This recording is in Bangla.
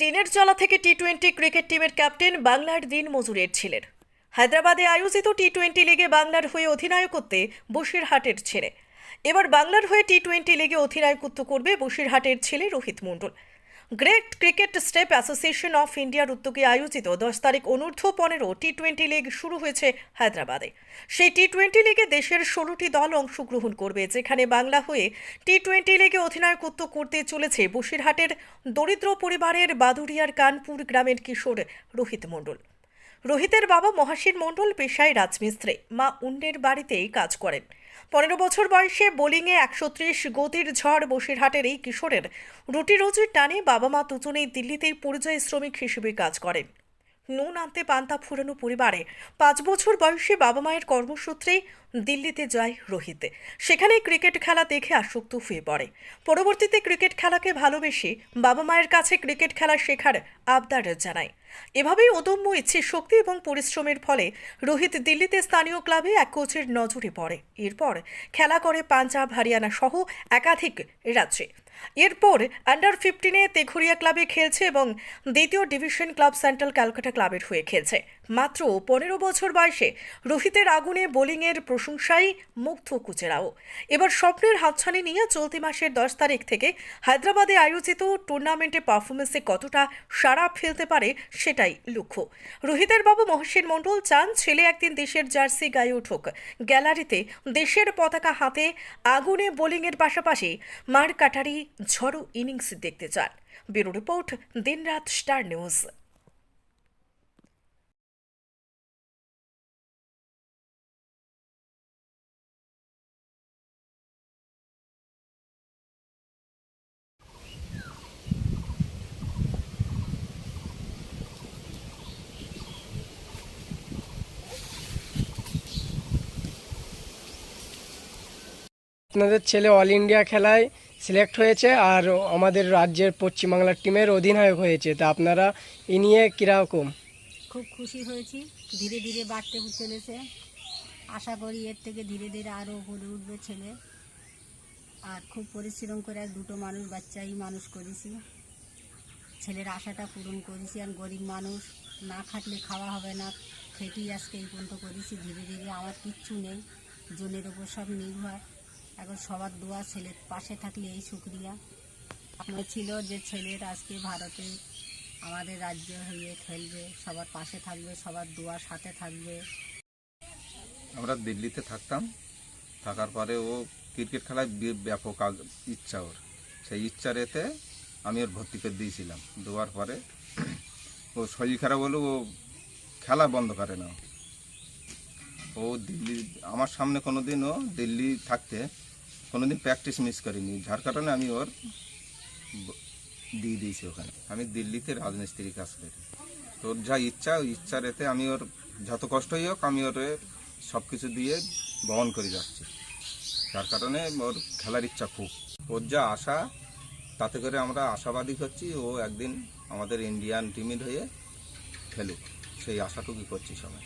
টিনের চলা থেকে টি টোয়েন্টি ক্রিকেট টিমের ক্যাপ্টেন বাংলার দিন মজুরের ছিলেন হায়দ্রাবাদে আয়োজিত টি টোয়েন্টি লিগে বাংলার হয়ে অধিনায়কত্বে বসিরহাটের ছেলে। এবার বাংলার হয়ে টি টোয়েন্টি লিগে অধিনায়কত্ব করবে বসিরহাটের ছেলে Rohit Mondal. Great cricket step association of ইন্ডিয়ার উদ্যোগে আয়োজিত দশ তারিখ অনূর্ধ্ব পনেরো টি টোয়েন্টি লিগ শুরু হয়েছে হায়দ্রাবাদে। সেই টি টোয়েন্টি লিগে দেশের ষোলোটি দল অংশগ্রহণ করবে, যেখানে বাংলা হয়ে টি টোয়েন্টি লিগে অধিনায়কত্ব করতে চলেছে বসিরহাটের দরিদ্র পরিবারের বাদুরিয়ার কানপুর গ্রামের কিশোর রোহিত মণ্ডল। রোহিতের বাবা মহাশীর মণ্ডল পেশায় রাজমিস্ত্রি। মা উন্নের বাড়িতেই কাজ করেন। পনেরো বছর বয়সে বোলিংয়ে একশো ত্রিশ গতির ঝড় বসিরহাটের এই কিশোরের রুটি রুজির টানে বাবা মা দুজনেই দিল্লিতেই পরিযায়ী শ্রমিক হিসেবে কাজ করেন। নুন আনতে পান্তা ফুরানো পরিবারে পাঁচ বছর বয়সে বাবা মায়ের কর্মসূত্রেই দিল্লিতে যায় রোহিত। সেখানে ক্রিকেট খেলা দেখে আসক্ত হয়ে পড়ে। পরবর্তীতে ক্রিকেট খেলাকে ভালোবেসে বাবা মায়ের কাছে ক্রিকেট খেলা শেখার আবদার জানায়। এভাবেই অদম্য ইচ্ছে শক্তি এবং পরিশ্রমের ফলে রোহিত দিল্লিতে স্থানীয় ক্লাবে এক কোচের নজরে পড়ে। এরপর খেলা করে পাঞ্জাব, হরিয়ানা সহ একাধিক রাজ্যে। এরপর আন্ডার ফিফটিনে তেঘুরিয়া ক্লাবে খেলছে এবং দ্বিতীয় ডিভিশন ক্লাব সেন্ট্রাল ক্যালকাটা ক্লাবের হয়ে খেলছে। মাত্র পনেরো বছর বয়সে রোহিতের আগুনে বোলিংয়ের প্রশংসায় মুগ্ধ কুচেরাও। এবার স্বপ্নের হাতছানি নিয়ে চলতি মাসের দশ তারিখ থেকে হায়দ্রাবাদে আয়োজিত টুর্নামেন্টে পারফরমেন্সে কতটা সাড়া ফেলতে পারে সেটাই লক্ষ্য। রোহিতের বাবা মহসিন মণ্ডল চান ছেলে একদিন দেশের জার্সি গায়ে উঠুক। গ্যালারিতে দেশের পতাকা হাতে আগুনে বোলিংয়ের পাশাপাশি মার কাটারি ঝড়ো ইনিংস দেখতে চান। ব্যুরো রিপোর্ট দিনরাত স্টার নিউজ। আপনাদের ছেলে অল ইন্ডিয়া খেলায় সিলেক্ট হয়েছে আর আমাদের রাজ্যের পশ্চিমবাংলার টিমের অধিনায়ক হয়েছে। তা আপনারা এ নিয়ে কীরকম? খুব খুশি হয়েছি। ধীরে ধীরে বাড়তে চলেছে। আশা করি এর থেকে ধীরে ধীরে আরও গড়ে উঠবে ছেলে। আর খুব পরিশ্রম করে আর দুটো মানুষ, বাচ্চাই মানুষ করেছি। ছেলের আশাটা পূরণ করেছি আর গরিব মানুষ। না খাটলে খাওয়া হবে না। খেটেই আজকে এই পর্যন্ত করেছি। ধীরে ধীরে আমার কিচ্ছু নেই। জনের ওপর সব নির্ভর। এখন সবার দোয়া ছেলের পাশে থাকলে এই শুক্রিয়া। আপনার ছিল যে ছেলের আজকে ভারতে আমাদের রাজ্য হয়ে খেলবে, সবার পাশে থাকবে, সবার দোয়ার সাথে থাকবে। আমরা দিল্লিতে থাকতাম, থাকার পরে ও ক্রিকেট খেলায় ব্যাপক ইচ্ছা ওর। সেই ইচ্ছার এতে আমি ওর ভর্তি করে দিয়েছিলাম। দেওয়ার পরে ও শরীর খারাপ হলেও ও খেলা বন্ধ করে না। ও দিল্লি, আমার সামনে কোনো দিন ও দিল্লি থাকতে কোনো দিন প্র্যাকটিস মিস করিনি। যার কারণে আমি ওর দিয়ে দিয়েছি ওখানে। আমি দিল্লিতে রাজমিস্ত্রি কাজ করি। তোর যা ইচ্ছা, ওই ইচ্ছা এতে আমি ওর যত কষ্টই হোক, আমি ওর সব কিছু দিয়ে বহন করে যাচ্ছি। যার কারণে ওর খেলার ইচ্ছা খুব। ওর যা আশা, তাতে করে আমরা আশাবাদী হচ্ছি, ও একদিন আমাদের ইন্ডিয়ান টিমের হয়ে খেলুক। সেই আশাটুকুই করছি সবাই।